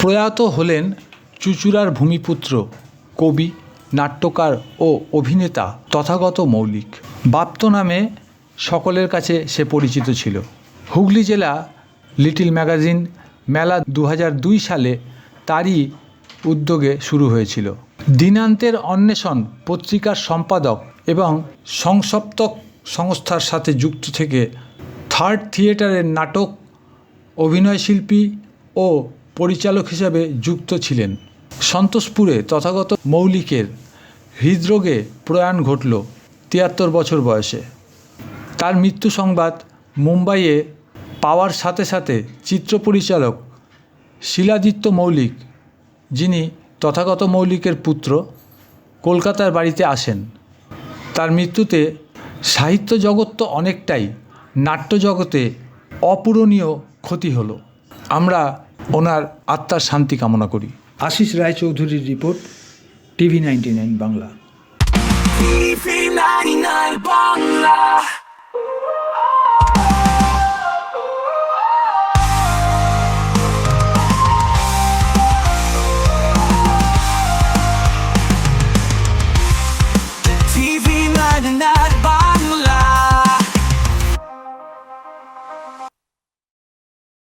প্রয়াত হলেন চুচুড়ার ভূমিপুত্র, কবি, নাট্যকার ও অভিনেতা, তথাগত মৌলিক। বাপ্ত নামে সকলের কাছে সে পরিচিত ছিল। হুগলি জেলা লিটিল ম্যাগাজিন মেলা দু হাজার দুই সালে তারই উদ্যোগে শুরু হয়েছিল। দিনান্তের অন্বেষণ পত্রিকার সম্পাদক এবং সংসপ্তক সংস্থার সাথে যুক্ত থেকে থার্ড থিয়েটারের নাটক অভিনয়শিল্পী ও পরিচালক হিসাবে যুক্ত ছিলেন। সন্তোষপুরে তথাগত মৌলিকের হৃদরোগে প্রয়াণ ঘটল তিয়াত্তর বছর বয়সে। তার মৃত্যু সংবাদ মুম্বাইয়ে পাওয়ার সাথে সাথে চিত্র পরিচালক শিলাদিত্য মৌলিক, যিনি তথাগত মৌলিকের পুত্র, কলকাতার বাড়িতে আসেন। তার মৃত্যুতে সাহিত্য জগৎ তো অনেকটাই নাট্য জগতে অপূরণীয় ক্ষতি হলো। আমরা ওনার আত্মার শান্তি কামনা করি। Ashis রায়চৌধুরীর report TV ninety nine Bangla. 99 Bangla